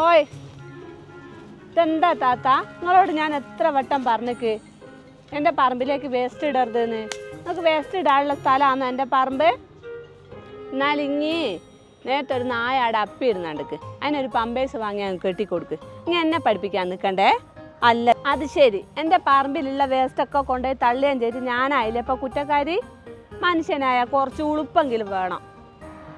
ഓയ്. ഇതെന്താ താത്ത? നിങ്ങളോട് ഞാൻ എത്ര വട്ടം പറഞ്ഞേക്ക്? എന്റെ പറമ്പിലേക്ക് വേസ്റ്റ് ഇടരുതെന്ന്. നമുക്ക് വേസ്റ്റ് ഇടാനുള്ള സ്ഥലമാണ് എന്റെ പറമ്പ്? എന്നാൽ ഇങ്ങി നേരത്തെ ഒരു നായ അവിടെ അപ്പി ഇരുന്നാണ്ടിക്ക്. അതിനൊരു പമ്പേഴ്സ് വാങ്ങി അങ്ങ് കെട്ടിക്കൊടുക്ക്. ഇനി എന്നെ പഠിപ്പിക്കാൻ നിൽക്കണ്ടേ അല്ല. അത് ശരി. എന്റെ പറമ്പിലുള്ള വേസ്റ്റൊക്കെ കൊണ്ടുപോയി തള്ളുകയും ചെയ്ത് ഞാനായില്ലേ? ഇപ്പോൾ കുറ്റക്കാരി? മനുഷ്യനായ കുറച്ച് ഉളുപ്പെങ്കിലും വേണം.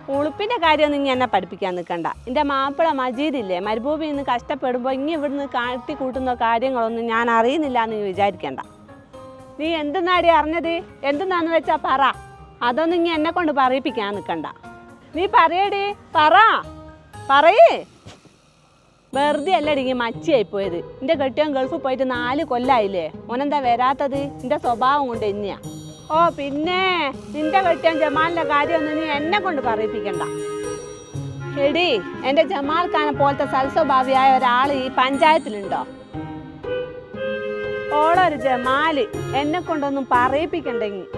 ഉളുപ്പിന്റെ കാര്യമൊന്നും ഇനി എന്നെ പഠിപ്പിക്കാൻ നിൽക്കണ്ട എന്റെ മാപ്പിള മജീദില്ലേ മരുഭൂമിയിൽ നിന്ന് കഷ്ടപ്പെടുമ്പോൾ ഇനി ഇവിടുന്ന് കാട്ടി കൂട്ടുന്ന കാര്യങ്ങളൊന്നും ഞാൻ അറിയുന്നില്ല എന്ന് നീ വിചാരിക്കണ്ട. നീ എന്തെന്നാടി അറിഞ്ഞത്? എന്തെന്നാന്ന് വെച്ചാൽ പറ. അതൊന്നും ഇനി എന്നെ കൊണ്ട് പറയിപ്പിക്കാൻ നിൽക്കണ്ട നീ പറയടി പറ. പറയേ. വെറുതെ അല്ലടി ഇങ്ങനെ മച്ചിയായി പോയത്. എന്റെ കെട്ടിയൻ ഗൾഫിൽ പോയിട്ട് നാല് കൊല്ലായില്ലേ? മോനെന്താ വരാത്തത്? എന്റെ സ്വഭാവം കൊണ്ട് തന്നെയാ. ഓ പിന്നെ നിന്റെ കെട്ടിയൻ ജമാലിന്റെ കാര്യമൊന്നും നീ എന്നെ കൊണ്ട് പറയിപ്പിക്കണ്ട. എടി എന്റെ ജമാൽ ഖാനെ പോലത്തെ സൽസ്വഭാവിയായ ഒരാൾ ഈ പഞ്ചായത്തിലുണ്ടോ? ഓളൊരു ജമാൽ എന്നെ കൊണ്ടൊന്നും പറയിപ്പിക്കണ്ടെങ്കിൽ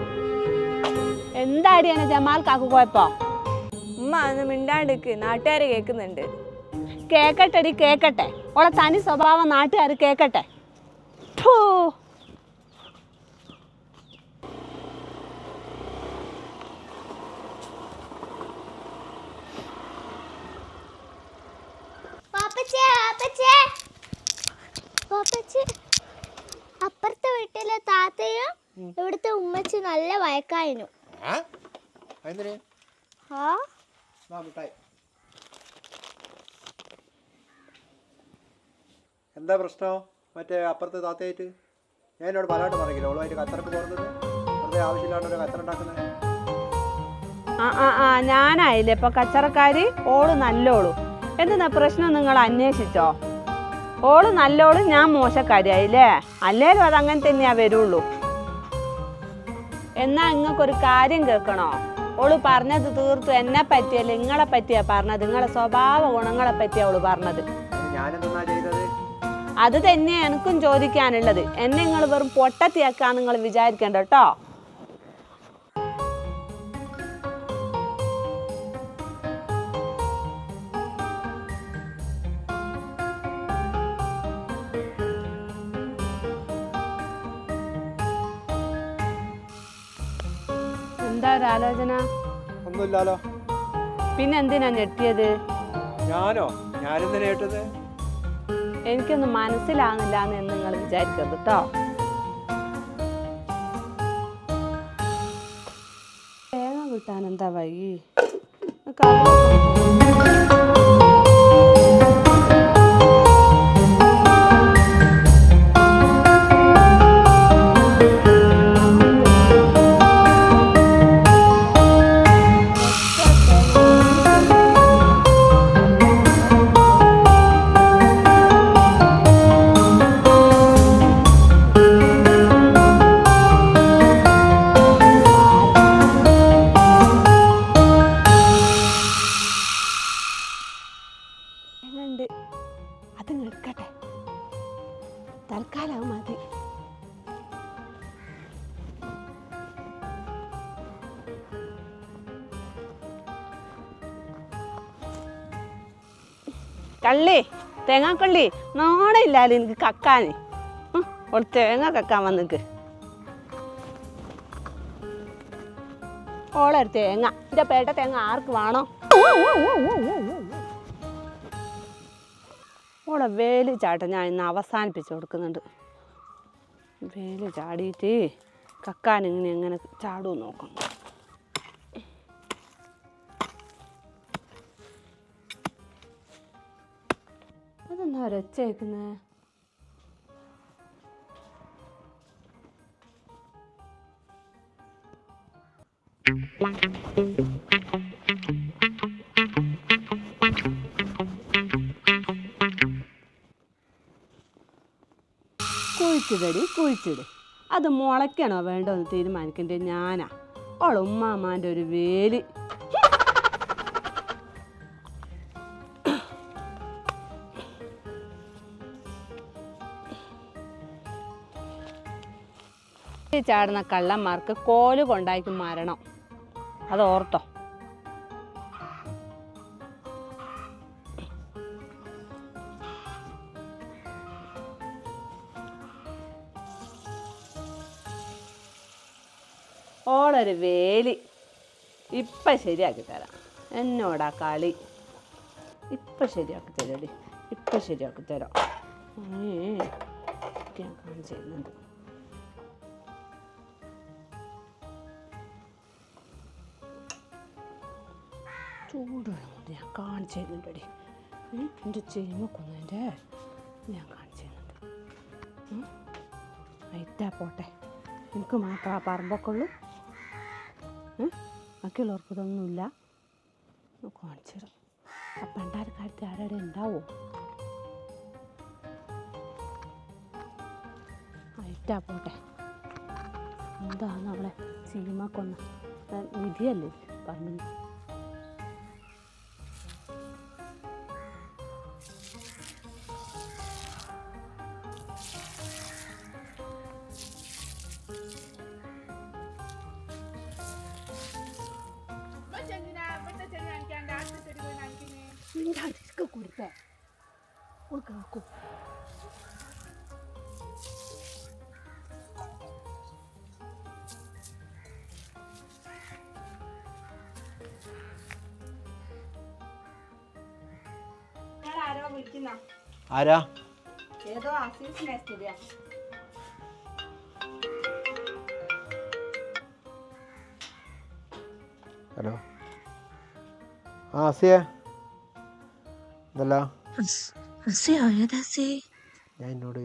എന്താടി എന്നെ ജമാൽ കാക്കു പോയപ്പോ ഉമ്മ അന്ന് മിണ്ടാണ്ടിക്ക് നാട്ടുകാര് കേൾക്കുന്നുണ്ട്. കേക്കട്ടെടി കേക്കട്ടെ. ഓളെ തനി സ്വഭാവം നാട്ടുകാർ കേക്കട്ടെ. അപ്പുറത്തെ വീട്ടിലെ താത്തയും ഇവിടുത്തെ ഉമ്മച്ചി നല്ല വയക്കായിരുന്നു എന്താ പ്രശ്നം? മറ്റേ അപ്പുറത്തെ താത്തയായിട്ട്? ഞാൻ എന്നോട് പലവട്ടം പറഞ്ഞില്ല ഓളുമായിട്ട് കത്തറക്ക് പോകുന്നത് വെറുതെ ആവശ്യമില്ലാണ്ട് ഒരു കത്തറ ഉണ്ടാക്കുന്നത് ആ ആ ആ ഞാനായില്ലേ. ഇപ്പൊ കച്ചറക്കാരി ഓൾ നല്ലോളു. എന്തെന്നാ പ്രശ്നം നിങ്ങൾ അന്വേഷിച്ചോ? ഓൾ നല്ലോൾ ഞാൻ മോശക്കാരിയായില്ലേ? അല്ലേലും അത് അങ്ങനെ തന്നെയാ വരുള്ളൂ. എന്നാ നിങ്ങൾക്കൊരു കാര്യം കേൾക്കണോ? ഓൾ പറഞ്ഞത് തീർത്തു. എന്നെ പറ്റിയല്ല നിങ്ങളെ പറ്റിയാ പറഞ്ഞത്. നിങ്ങളെ സ്വഭാവ ഗുണങ്ങളെ പറ്റിയാ ഓൾ പറഞ്ഞത്. അത് തന്നെ എനിക്കും ചോദിക്കാനുള്ളത്. എന്നെ നിങ്ങൾ വെറും പൊട്ടത്തിയാക്കാൻ നിങ്ങൾ വിചാരിക്കണ്ട കേട്ടോ. എന്താ ഒരു ആലോചന? ഒന്നുമില്ലാലോ പിന്നെ എന്തിനാ ഞെട്ടിയത്? ഞാനോ? ഞാനെന്തിനാ കേട്ടത് എനിക്കൊന്നും മനസ്സിലാകുന്നില്ല എന്ന് നിങ്ങൾ വിചാരിക്കരുത് കേട്ടോ തേങ്ങ കിട്ടാൻ എന്താ വൈകി കള്ളി തേങ്ങാക്കള്ളി നാണയില്ലാലോ എനിക്ക് കക്കാന്. ഒരു തേങ്ങ കക്കാൻ വന്നിക്ക്. ഓളൊരു തേങ്ങ. എന്റെ പേട്ട തേങ്ങ ആർക്ക് വേണോ? ഓളെ വേൽ ചാട്ടം ഞാൻ ഇന്ന് അവസാനിപ്പിച്ച് കൊടുക്കുന്നുണ്ട്. വേൽ ചാടിയിട്ട് കക്കാൻ ഇങ്ങനെ എങ്ങനെ ചാടൂ നോക്കണം അതെന്നാ ഒരച്ചേക്കുന്നത് കുഴിച്ചിടടി കുഴിച്ചിട്. അത് മുളയ്ക്കണോ വേണ്ടോ എന്ന് തീരുമാനിക്കേണ്ടത് ഞാനാ. ഓളുമ്മാമാന്റെ ഒരു വേൽ. ചാടുന്ന കള്ളന്മാർക്ക് കോൽ കൊണ്ടാക്കി മരണം. അത് ഓർത്തോ ഓളൊരു വേലി. ഇപ്പൊ ശരിയാക്കി തരാം. എന്നോടാ കളി? ഇപ്പൊ ശരിയാക്കി തരാടി. ഇപ്പൊ ശരിയാക്കി തരാം. ഞാൻ കാണിച്ചു ചൂടുവെള്ളം കൊണ്ട് ഞാൻ കാണിച്ചു തരുന്നുണ്ടടി എന്റെ ചെയ്യുമൊക്കൊന്നതിന്റെ ഞാൻ കാണിച്ചു തരുന്നുണ്ട് പോട്ടെ. എനിക്ക് മാത്രം ആ പറമ്പൊക്കെ? ബാക്കിയുള്ളവർക്ക് ഇതൊന്നുമില്ല. കാണിച്ചു തരാം ആ പണ്ടാരക്കാലത്ത് ആരുടെ ഉണ്ടാവോ? വൈറ്റാ പോട്ടെ. എന്താണ് അവളെ വിധിയല്ലേ പറമ്പിന് കൊടുത്തേ ആരോ വിളിക്കുന്ന? ആരാ? ഏതോ ആസീസിനെ സ്ഥിതിയാ ഹലോ. ആ അസിയ ഇതല്ല? ഞാൻ എന്നോട്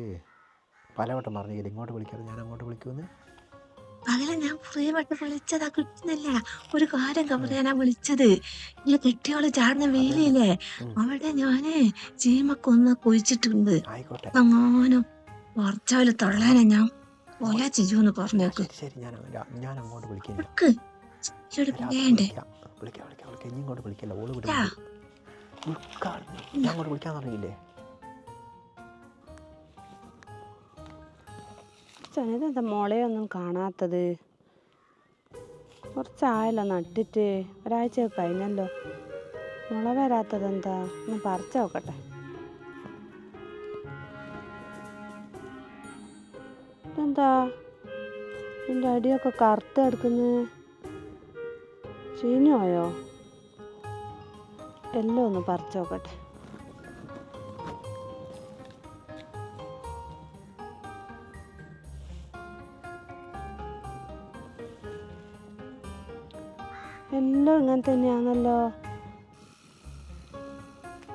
പലവട്ടം പറഞ്ഞില്ല ഇങ്ങോട്ട് വിളിക്കാതെ ഞാൻ അങ്ങോട്ട് വിളിക്കുമെന്ന് പകല ഞാൻ കുറേ വട്ടം വിളിച്ചതാ കിട്ടുന്നില്ല ഒരു കാര്യം പറയാനാ വിളിച്ചത്. ഈ കെട്ടിയോൾ ചാടുന്ന വെയിലില്ലേ. അവിടെ ഞാൻ ചീമക്കൊന്ന് കുഴിച്ചിട്ടുണ്ട്. അങ്ങാനും വർച്ചാവിൽ തള്ളാനെ ഞാൻ കൊല ചെയ്യുമെന്ന് പറഞ്ഞേക്ക്. വേണ്ടേ വിളിക്കാം. വിളിക്കാം വിളിക്കാം ഇനി ഇങ്ങോട്ട് വിളിക്കല്ല ഓൾ വിടും അങ്ങോട്ട് വിളിക്കാൻ തുടങ്ങിയില്ലേ? ഇതെന്താ മുളയൊന്നും കാണാത്തത്? കുറച്ചായല്ലോ നട്ടിട്ട്. ഒരാഴ്ച കഴിഞ്ഞല്ലോ. മുള വരാത്തത് എന്താ ഒന്ന് പറിച്ചു നോക്കട്ടെ. ഇതെന്താ? എന്റെ അടിയൊക്കെ കറുത്ത് എടുക്കുന്നത് ചീഞ്ഞു പോയോ? എല്ലാം ഒന്ന് പറിച്ചു നോക്കട്ടെ. എല്ലാം ഇങ്ങനെ തന്നെയാണല്ലോ.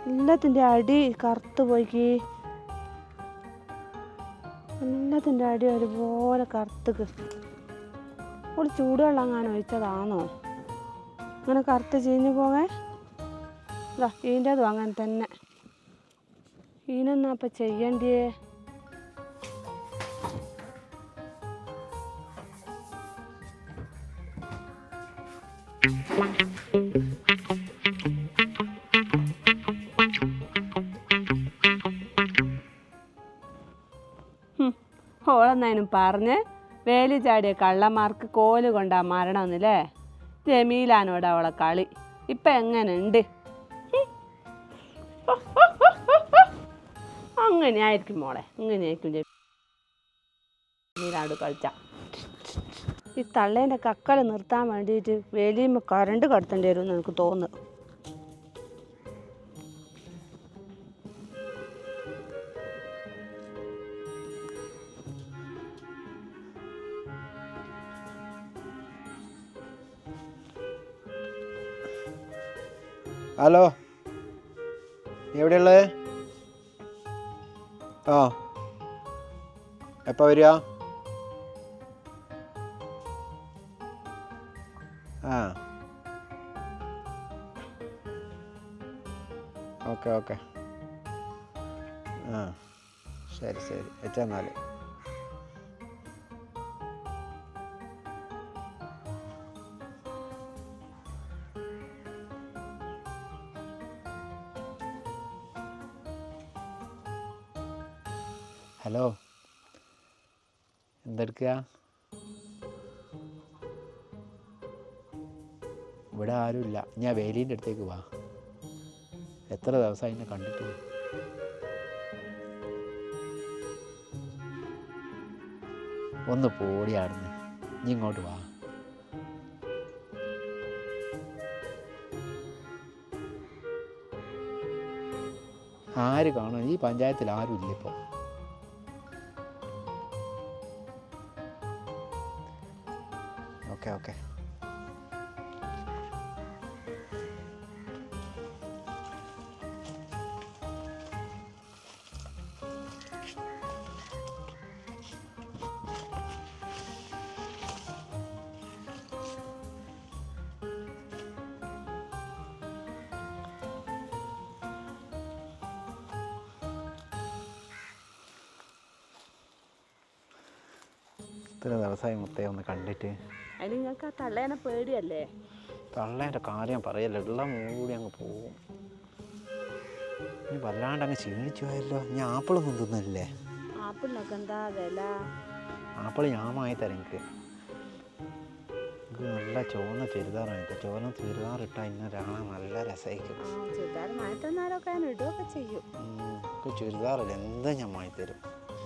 എല്ലാത്തിന്റെ അടി കറുത്ത് പോയിക്ക്. എല്ലാത്തിന്റെ അടി ഒരുപോലെ കറുത്ത് ഒരു ചൂടുവെള്ളം അങ്ങനെ ഒഴിച്ചതാണോ? അങ്ങനെ കറുത്ത് ചീഞ്ഞു പോകേ ഇതാ ഇതിന്റെതും അങ്ങനെ തന്നെ. ഇതിനെന്നാ അപ്പം ചെയ്യണ്ടേ? ഓളെന്നാലും പറഞ്ഞ് വേലി ചാടിയ കള്ളന്മാർക്ക് കോൽ കൊണ്ടാ മരണമെന്നില്ലേ ജമീലാനോട് അവളെ കളി. ഇപ്പം എങ്ങനെയുണ്ട് അങ്ങനെയായിരിക്കും മോളെ ഇങ്ങനെയായിരിക്കും നീരാട് കളിച്ച. ഈ തള്ളേന്റെ കക്കൽ നിർത്താൻ വേണ്ടിയിട്ട് വേലിയുമ്പോൾ കറണ്ട് കടത്തേണ്ടി വരും എന്ന് എനിക്ക് തോന്നുന്നു. ഹലോ എവിടെയുള്ളത്? ആ. എപ്പോൾ വരിക? ആ. Okay okay. ആ. ശരി ശരി. എച്ചെന്നാൽ ഹലോ. എന്തെടുക്കുക ഇവിടെ ആരുമില്ല. ഞാൻ വേലീന്റെ അടുത്തേക്ക് വാ. എത്ര ദിവസമായി എന്നെ കണ്ടിട്ട്? ഒന്ന് പോടിയാടുന്നു നീ ഇങ്ങോട്ട് വാ. ആര് കാണും? ഈ പഞ്ചായത്തിൽ ആരും ഇല്ല ഇപ്പോൾ ഓക്കെ ഓക്കെ ഇത്ര ദിവസമായി മുത്തേ ഒന്ന് കണ്ടിട്ട് അതിന് നിങ്ങൾക്ക് ആ തള്ളേനെ പേടിയല്ലേ? തള്ളേന്റെ കാര്യം പറയല്ല എല്ലാം കൂടി അങ്ങ് പോവും ഇനി വല്ലാണ്ട് അങ്ങ് ക്ഷീണിച്ചു പോയല്ലോ ഞാൻ ആപ്പിളൊന്നും തിന്നില്ലേ? ആപ്പിളിനൊക്കെ എന്താ വില? ആപ്പിൾ ഞാൻ വാങ്ങി തരാം എനിക്ക്. നല്ല ചുവന്ന ചുരിദാറാണ് എനിക്ക് ചുവന്ന ചുരിദാറിട്ടാൽ ഇന്ന് കാണാൻ നല്ല രസമായിരിക്കും. ചുരിദാർ മാറ്റുന്നാലൊക്കെ ഞാൻ ഇടുകയൊക്കെ ചെയ്യും. എനിക്ക് ചുരിദാറില്ല എന്താ ഞാൻ വാങ്ങി തരും.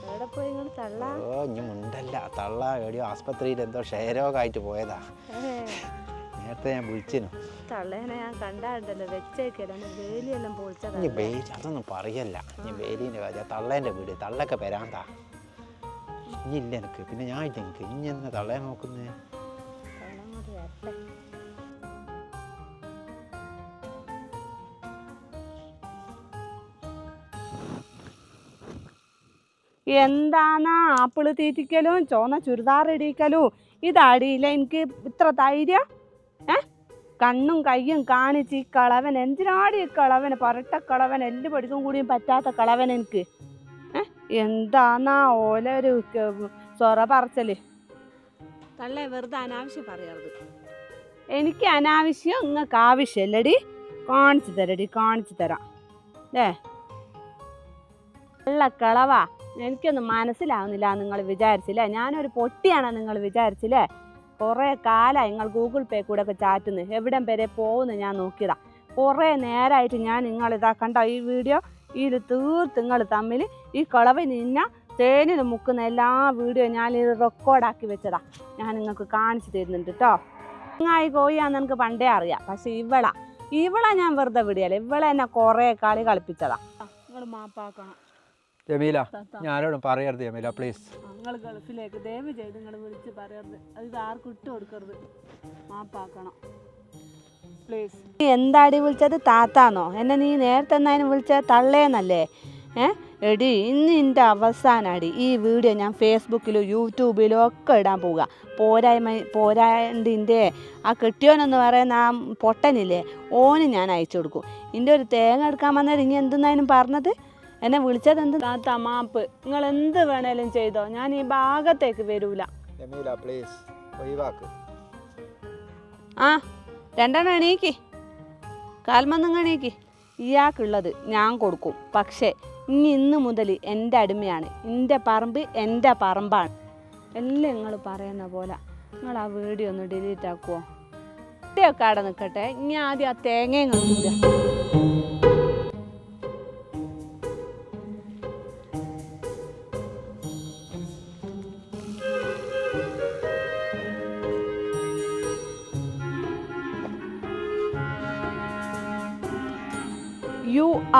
എവിടെ പോയി നിങ്ങൾ തള്ള? ഓ ഇനി മുണ്ടല്ല. തള്ള എവിടെയോ ആസ്പത്രിയിൽ എന്തോ ക്ഷയരോഗമായിട്ട് പോയതാ. നേരത്തെ ഞാൻ വിളിച്ചിനു ഇനി അതൊന്നും പറയല്ല. ഇനി ബേലീന്റെ കാര്യം തള്ളേന്റെ വീട് തള്ളൊക്കെ വരാന്താ. ഇനി ഇല്ല എനിക്ക് പിന്നെ ഞാൻ ഇല്ല എനിക്ക് ഇനി എന്നാ തള്ളേ നോക്കുന്നേ? എന്താണ് ആപ്പിൾ തീറ്റിക്കലും? ചോന്ന ചുരിദാർ ഇടിക്കലും? ഇതടിയില്ല എനിക്ക് ഇത്ര ധൈര്യം? ഏ? കണ്ണും കയ്യും കാണിച്ച് ഈ കളവൻ എന്തിനാടി ഈ കളവന്? പരട്ട കളവൻ എല്ല് പഠിക്കും കൂടിയും പറ്റാത്ത കളവൻ എനിക്ക്. ഏ? എന്താന്നാ ഓല ഒരു സൊറ പറച്ചൽ? തള്ള വെറുതെ അനാവശ്യം പറയരുത് എനിക്ക് അനാവശ്യം നിങ്ങൾക്ക് ആവശ്യമല്ലടി കാണിച്ചു തരടി കാണിച്ചു തരാം. അല്ലേ വെള്ളക്കളവാ എനിക്കൊന്നും മനസ്സിലാവുന്നില്ല നിങ്ങൾ വിചാരിച്ചില്ലേ? ഞാനൊരു പൊട്ടിയാണ് നിങ്ങൾ വിചാരിച്ചില്ലേ? കുറേ കാലമായി നിങ്ങൾ ഗൂഗിൾ പേ കൂടെ ഒക്കെ ചാറ്റുന്നു. എവിടം വരെ പോകുന്നു ഞാൻ നോക്കിയതാ. കുറേ നേരമായിട്ട് ഞാൻ നിങ്ങൾ ഇതാ കണ്ട ഈ വീഡിയോ? ഇതിൽ തീർത്ത് നിങ്ങൾ തമ്മിൽ ഈ കളവ് നിന്ന തേനിൽ മുക്കുന്ന എല്ലാ വീഡിയോ ഞാൻ ഇത് റെക്കോർഡാക്കി വെച്ചതാ. ഞാൻ നിങ്ങൾക്ക് കാണിച്ചു തരുന്നുണ്ട് കേട്ടോ ഇങ്ങായി കോഴിയാന്ന് എനിക്ക് പണ്ടേ അറിയാം. പക്ഷെ ഇവളാ. ഇവളെ ഞാൻ വെറുതെ വിടിയല്ല ഇവളെ എന്നെ കുറേ കളി കളിപ്പിച്ചതാ. നിങ്ങൾ മാപ്പാക്കണം. ജമീല ഞാനോടും പറയരുത് ജമീല പ്ലീസ് നിങ്ങൾ ഗൾഫിലേക്ക് ദയവ് ചെയ്ത് നിങ്ങൾ വിളിച്ച് പറയരുത്. അത് ഇത് ആർക്കും ഇട്ട് കൊടുക്കരുത്. മാപ്പാക്കണം. പ്ലീസ് നീ എന്താടി വിളിച്ചത്? താത്താന്നോ? എന്നെ നീ നേരത്തെ എന്നാലും വിളിച്ചത്? തള്ളേന്നല്ലേ? ഏ? എടി ഇന്ന് എന്റെ അവസാനടി. ഈ വീഡിയോ ഞാൻ ഫേസ്ബുക്കിലും യൂട്യൂബിലും ഒക്കെ ഇടാൻ പോവുക. പോരായ്മ പോരാണ്ടിന്റെ ആ കെട്ടിയോനെന്ന് പറയുന്ന ആ പൊട്ടനില്ലേ? ഓന് ഞാൻ അയച്ചു കൊടുക്കും. എന്റെ ഒരു തേങ്ങ എടുക്കാൻ വന്നാൽ ഇനി എന്തെന്നായാലും പറഞ്ഞത്? എന്നെ വിളിച്ചത് എന്ത്? തമാപ്പ്. മാപ്പ് നിങ്ങൾ എന്ത് വേണേലും ചെയ്തോ. ഞാൻ ഈ ഭാഗത്തേക്ക് വരൂല. ആ രണ്ടെണ്ണം എണീക്ക്. കാൽമന്നങ്ങ് എണീക്ക്. ഇയാൾക്കുള്ളത് ഞാൻ കൊടുക്കും. പക്ഷേ ഇനി ഇന്ന് മുതൽ എന്റെ അടിമയാണ്. എന്റെ പറമ്പ് എന്റെ പറമ്പാണ്. എല്ലാം നിങ്ങൾ പറയുന്ന പോലെ നിങ്ങൾ ആ വീഡിയോ ഒന്ന് ഡിലീറ്റ് ആക്കുമോ ഒക്കെ അവിടെ നിൽക്കട്ടെ. ഇനി ആദ്യം ആ തേങ്ങയും കളിക്കുക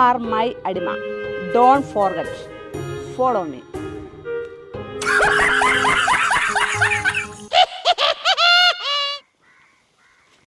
ആർ മൈ അടിമ. Don't forget. Follow me.